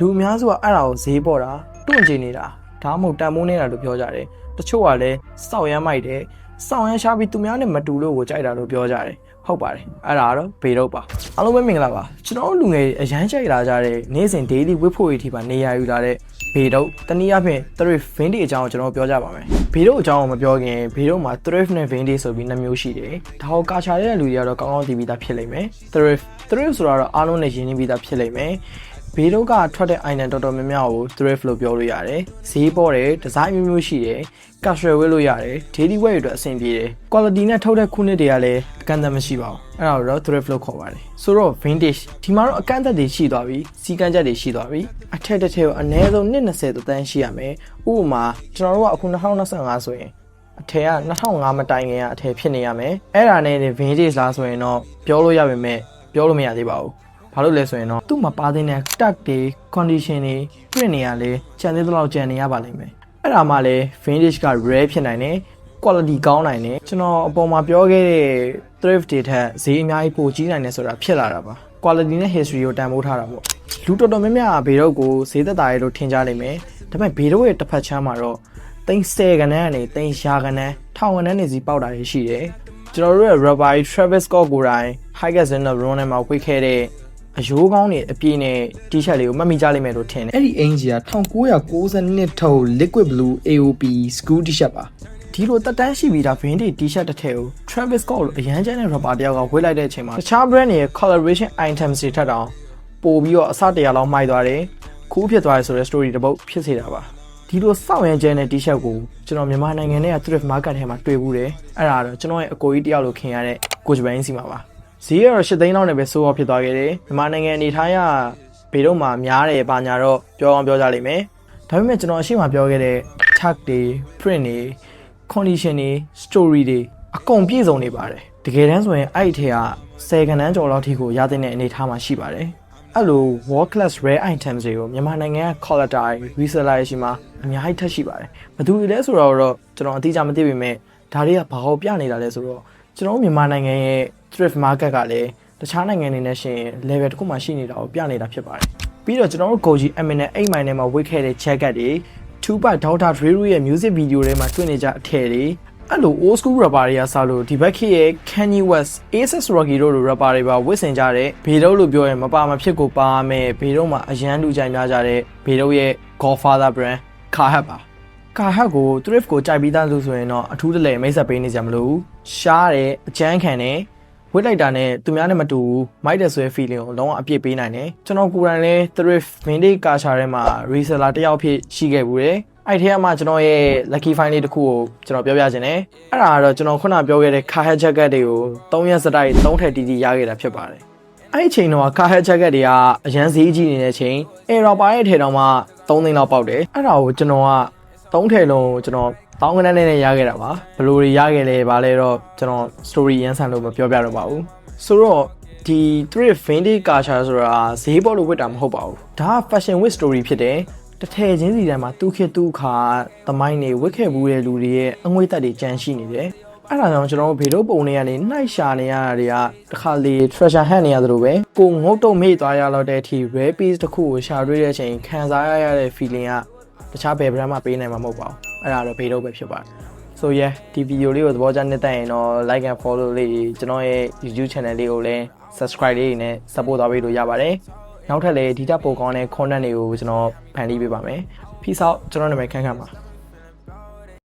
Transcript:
လူအများစုကအဲ့ဒါကိုဈေးပေါ်တာတွန့်ကျင်နေတာဒါမှမဟုတ်တန်မိုးနေတာလို့ပြောကြတယ်တချို့ကလည်းစောက်ရမ်းမိုက်တယ်စောက်ရမ်းရှားပြီးသူများနဲ့မတူလို့ကိုကြိုက်တာလို့ပြောကြတယ်ဟုတ်ပါတယ်အဲ့ဒါကတော့ဘေတော့ပါအားလုံးပဲမင်္ဂလာပါကျွန်တော်တို့လူငယ်တွေအရန်ကြိုက်လာကြတဲ့နေ့စဉ် daily ဝတ်ဖို့ရည်ထိပါနေရာယူလာတဲ့ဘေတော့တနည်းအားဖြင့် thrift vintage အကြောင်းကိုကျွန်တော်ပြောကြပါမယ်ဘေတော့အကြောင်းကိုမပြောခင်ဘေတော့မှာ thrift နဲ့ vintage ဆိုပြီးနှစ်မျိုးရှိတယ်ဒါကိုကာချာတဲ့လူတွေကတော့ကောင်းကောင်းသိပြီးသားဖြစ်လိမ့်မယ် thrift thrift ဆိုတာတော့အားလုံးနဲ့ရင်းနှီးပြီးသားဖြစ်လိမ့်မယ် ဘေးတော့ကထွက်တဲ့ item တော်တော်များများကို thrift လို့ပြောလို့ရတယ်။ဈေးပေါ်တယ်ဒီဇိုင်းမျိုးမျိုးရှိတယ်။ casual ဝတ်လို့ရတယ်။ daily wear တွေအတွက်အဆင်ပြေတယ်။ quality နဲ့ထုတ်တဲ့ခုနှစ်တွေကလည်းအကန့်အသတ်မရှိပါဘူး။အဲ့ဒါကိုတော့ thrift လို့ခေါ်ပါတယ်။ဆိုတော့ vintage ဒီမှာတော့အကန့်အသတ်တွေရှိသွားပြီ။စီကန်းချက်တွေရှိသွားပြီ။အထက်တစ်ထက်ကိုအနည်းဆုံး120တန်းရှိရမယ်။ဥပမာကျွန်တော်တို့ကအခု2025ဆိုရင်အထက်က2005မတိုင်ခင်ကအထက်ဖြစ်နေရမယ်။အဲ့ဒါနဲ့ vintage လားဆိုရင်တော့ပြောလို့ရပါမယ်။ပြောလို့မရသေးပါဘူး။ ဘာလို့လဲဆိုရင်တော့သူ့မှာပါတဲ့ tag တွေ condition တွေပြင့်နေရလဲကြံသေးသလောက်ကြံနေရပါလိမ့်မယ်အဲ့ဒါမှလည်း vintage က rare ဖြစ်နိုင်တယ် quality ကောင်းနိုင်တယ်ကျွန်တော်အပေါ်မှာပြောခဲ့တဲ့ thrift တွေထက်ဈေးအများကြီးပိုကြီးနိုင်တယ်ဆိုတာဖြစ်လာတာပါ quality နဲ့ history ကိုတန်ဖိုးထားတာပေါ့လူတော်တော်များများကဘေတော့ကိုဈေးသက်သာရဲ့လို့ထင်ကြလိမ့်မယ်ဒါပေမဲ့ဘေတော့ရဲ့တစ်ဖက်ချမ်းမှာတော့သိန်း10ခန်းနဲ့သိန်းရာခန်းနဲ့ထောင်ခန်းနဲ့နေစီပေါက်တာရှိတယ်ကျွန်တော်တို့ရဲ့ Rabbi Travis Scott ကိုယ်တိုင် High Gas in the Room နဲ့မှာဝေ့ခဲ့တဲ့ အယိုးကောင်းတွေအပြည့်နဲ့ T-shirt လေးကိုမှတ်မိကြလိမ့်မယ်လို့ထင်တယ်အဲ့ဒီအင်ဂျီက1992ထုတ် Liquid Blue AOP School T-shirt ပါဒီလိုတက်တန်းရှိပြီးသား vintage T-shirt တစ်ထည်ကို Travis Scott လို့အရန်ကျန်းတဲ့ rapper တယောက်ကဝေ့လိုက်တဲ့အချိန်မှာတခြား brand တွေရဲ့ collaboration items တွေထက်တောင်ပို့ပြီးတော့အစတရလောက်မိုက်သွားတယ်ကူးဖြစ်သွားတယ်ဆိုတဲ့ story တစ်ပုဒ်ဖြစ်စေတာပါဒီလိုစောင့်ရမ်းကျန်းတဲ့ T-shirt ကိုကျွန်တော်မြန်မာနိုင်ငံထဲက thrift market ထဲမှာတွေ့ဘူးတယ်အဲ့ဒါတော့ကျွန်တော်ရဲ့အကိုကြီးတယောက်လို့ခင်ရတဲ့ကိုဂျပန်စီမှာပါ ဈေးကတော့၈သိန်းလောက်နဲ့ပဲစိုးရောဖြစ်သွားခဲ့တယ်မြန်မာနိုင်ငံအနေထားရဘေတော့မှများတယ်ပါညာတော့ပြောအောင်ပြောကြလိမ့်မယ်ဒါပေမဲ့ကျွန်တော်အရှိမပြောခဲ့တဲ့ tag တွေ print တွေ condition တွေ story တွေအကုန်ပြည့်စုံနေပါတယ်တကယ်တမ်းဆိုရင်အဲ့ဒီထဲက10ခန်းတန်းကျော်လောက်ထိကိုရတဲ့အနေထားမှာရှိပါတယ်အဲ့လို world class rare items တွေကိုမြန်မာနိုင်ငံက collector reseller ရှိမှာအများကြီးထပ်ရှိပါတယ်ဘယ်သူတွေလဲဆိုတော့တော့ကျွန်တော်အတိအကျမသိပေမဲ့ဒါတွေကဘာလို့ပြနေတာလဲဆိုတော့ကျွန်တော်မြန်မာနိုင်ငံရဲ့ thrift market ကလည်းတခြားနိုင်ငံတွေနဲ့ရှင် level တစ်ခုမှရှိနေတာကိုပြနေတာဖြစ်ပါတယ်ပြီးတော့ကျွန်တော်တို့ Goji M&A အိမ်မိုင်ထဲမှာဝတ်ခဲ့တဲ့ jacket တွေ Tupac Dr. Dre ရဲ့ music video တွေမှာတွေ့နေကြအထည်တွေအဲ့လို old school rapper တွေကစလို့ဒီဘက်ခေတ်ရဲ့ Kanye West, A$AP Rocky တို့လို rapper တွေပါဝတ်ဆင်ကြတဲ့ဘေတော့လို့ပြောရင်မပါမဖြစ်ကိုပါမယ်ဘေတော့မှာအရန်လူကြိုင်များကြတဲ့ဘေတော့ရဲ့ Godfather brand Carhartt ပါကာဟတ်ကို thrift ကိုကြိုက်ပြီးသားလို့ဆိုရင်တော့အထူးတလဲမိတ်ဆက်ပေးနေကြမလို့ရှားတယ်အချမ်းခံတယ် ဝစ်လိုက်တာနဲ့သူများနဲ့မတူဘူးမိုက်တယ်ဆိုတဲ့ feeling ကိုလုံးဝအပြည့်ပေးနိုင်တယ်ကျွန်တော်ကိုယ်တိုင်လည်း thrift vintage culture ထဲမှာ reseller တယောက်ဖြစ်ရှိခဲ့ဘူးတယ်အဲ့ထဲမှာကျွန်တော်ရဲ့ lucky find လေးတစ်ခုကိုကျွန်တော်ပြောပြခြင်းတယ်အဲ့ဒါကတော့ကျွန်တော်ခုနပြောခဲ့တဲ့ car hat jacket တွေကို3ရက်စတိုက်3ထည့်တီးတီးရခဲ့တာဖြစ်ပါတယ်အဲ့ဒီချိန်တော့ကာဟက်ချက်ကက်တွေကအရန်ဈေးကြီးနေတဲ့ချိန်အေရောပါရဲ့ထဲတော့မှ3သိန်းလောက်ပေါက်တယ်အဲ့ဒါကိုကျွန်တော်ကသုံးထည်လုံးကျွန်တော် တောင်းကနန်းနဲ့ရခဲ့တာပါဘလို့တွေရခဲ့လဲဗာလဲတော့ကျွန်တော် story ရန်ဆန်လို့မပြောပြတော့ပါဘူးဆိုတော့ဒီ thrift vintage culture ဆိုတာဈေးပေါ်လို့ဝတ်တာမဟုတ်ပါဘူးဒါက fashion with story ဖြစ်တယ်တထည်ချင်းစီတန်းမှာသူခေတ်သူခါသမိုင်းတွေဝတ်ခဲ့မှုတဲ့လူတွေရဲ့အငွေ့သက်တွေကြမ်းရှိနေတယ်အဲ့ဒါကြောင့်ကျွန်တော်တို့ဘေတို့ပုံတွေကနေနှိုက်ရှာနေရတာတွေကတခါလေ treasure hunt နေရသလိုပဲကိုငုတ်တုံမေ့သွားရတော့တဲ့အထိ rare piece တစ်ခုကိုရှာတွေ့တဲ့အချိန်ခံစားရရတဲ့ feeling က တခြားဘယ် brand မှပေးနိုင်မှာမဟုတ်ပါဘူးအဲ့ဒါတော့ဘေတော့ပဲဖြစ်ပါတယ် so yeah ဒီဗီဒီယိုလေးကိုသဘောကျနှစ်သက်ရင်တော့ like and follow လေးကျွန်တော်ရဲ့ YouTube channel လေးကိုလည်း subscribe လေးနဲ့ support သွားပေးလို့ရပါတယ်နောက်ထပ်လည်းဒီတက်ပိုကောင်းတဲ့ content တွေကိုကျွန်တော်ဖန်တီးပေးပါမယ် peace out ကျွန်တော်နာမည်ခန့်ခန့်ပါ